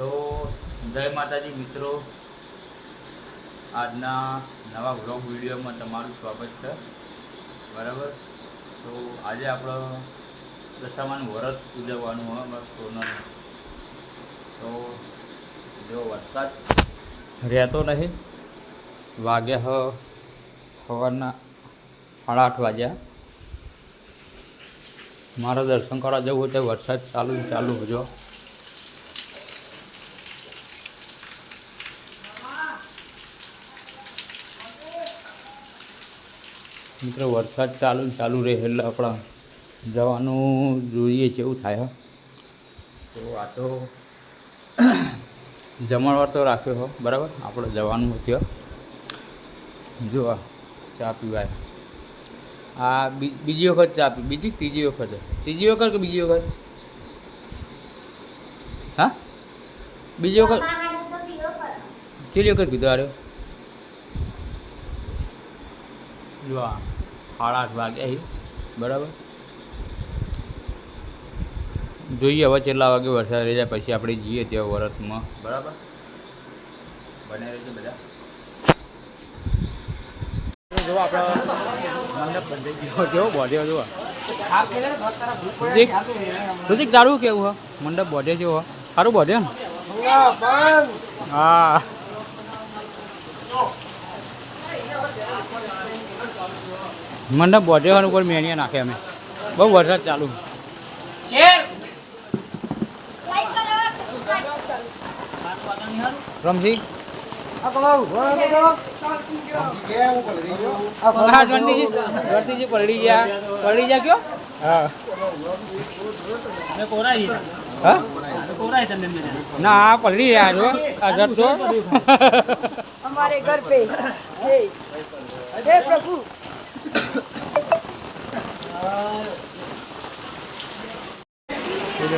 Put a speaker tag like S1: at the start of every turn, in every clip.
S1: તો જય માતાજી મિત્રો. આજના નવા વ્લોગ વિડીયોમાં તમારું સ્વાગત છે. બરાબર? તો આજે આપણો દશામાનું વ્રત ઉજવવાનું હોય બસ સોનાનું તો જો વરસાદ રહેતો નહીં. વાગ્યા હ, સવારના સાડા આઠ વાગ્યા. મારા દર્શન કરવા જવું હોય તો વરસાદ ચાલુ ચાલુ જો. મિત્રો, વરસાદ ચાલુ ચાલુ રહે એટલે આપણા જવાનું જોઈએ છે એવું થાય. તો આ તો જમણવાર તો રાખ્યો, હો. બરાબર? આપણે જવાનું થયો જો આ ચા પીવાય. આ બીજી વખત ચા પી, બીજી ત્રીજી વખત? ત્રીજી વખત કે બીજી વખત? હા? બીજી વખત? કેટલી વખત કીધું આર્યો જો આ. સાડા આઠ વાગે છે બરાબર? જોઈએ હવે કેટલા વાગે વરસાદ રહી જાય પછી આપણે જઈએ ત્યાં વરતમાં બરાબર? બને રહેજો બધા. જો આપણો મંડપ કેવો બોધ્યો જો ઋતિક ઋતિક તારું કેવું હો? મંડપ બોધે જેવો હો સારું બોધે. ને હા. મને બોઢેવાન ઉપર મેણિયા નાખે અમે. બહુ વરસાદ ચાલુ. રમસી પલડી ગયા. પલડી ગયા કયો? ના પલડી રહ્યા છો. આ જતો. પ્રભુ.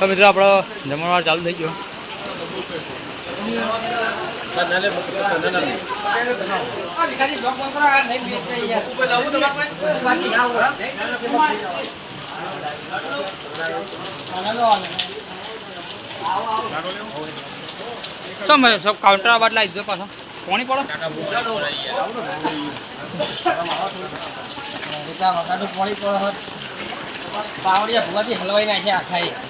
S1: તો મિત્રો આપણો જમણવાર ચાલુ થઈ ગયો. શું મેં સબ કાઉન્ટર બાદ લાવી પાછો. કોણી પડો?
S2: પાવડિયા ભૂવાથી હલવાઈ નાખ્યા આખા.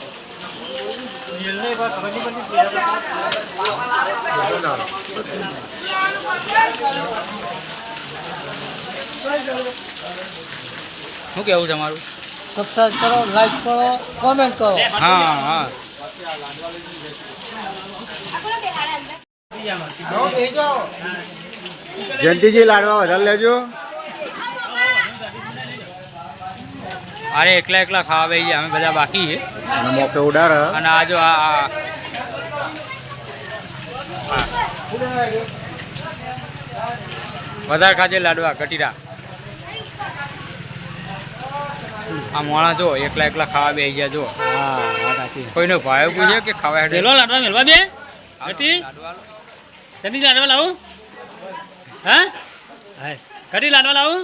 S2: શું
S1: કેવું તમારું
S3: સબસ્ક્રાઈબ કરો લાઈક કરો કોમેન્ટ કરો.
S1: હા હા.
S4: જયંતિજી લાડવા વધારે લેજો.
S1: અરે એકલા એકલા ખાવા ગયા અમે બધા બાકી છે
S4: અને મોકે ઉડાર
S1: અને આ જો આ. વધારે ખાજે લાડવા કટીરા. આ મોણા જો એકલા એકલા ખાવા બે ગયા જો. કોઈનો ભાઈ પૂછે કે ખાવા હેઠે
S2: લાડવા મેળવા બે. કટી
S1: લાડવા
S2: લાવું? હા હા? કટી લાડવા લાવું?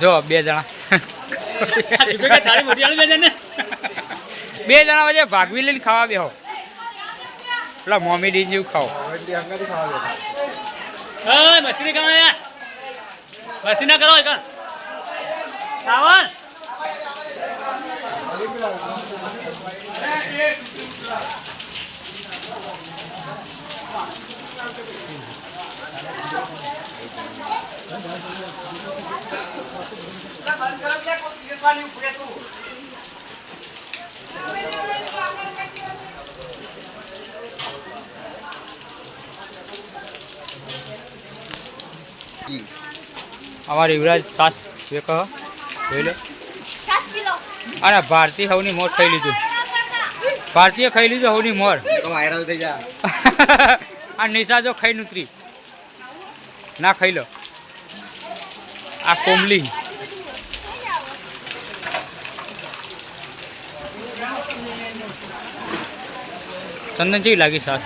S1: જો બે જણા
S2: બે
S1: જણા વચ્ચે ભાગવી લઈને ખાવા બેહો પેલા મોમી ડી જેવું ખાઓ
S2: મસ્તી વસ્તી ના કરો
S1: અમારે યુવરાજ સાસ જે કહો. જોઈ લો. અને ભારતી સૌની મોર ખાઈ લીધું. ભારતીય ખાઈ લીધું સૌની મોર.
S4: વાયરલ થઈ જા.
S1: આ નિશા જો ખાઈ ઉતરી ના ખાઈ લો. આ કોમલી. ચંદન જેવી લાગી સાસ?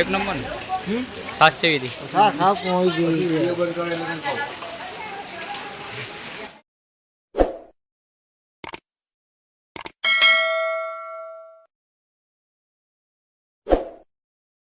S1: એક નંબર ને સાસ જેવી હતી?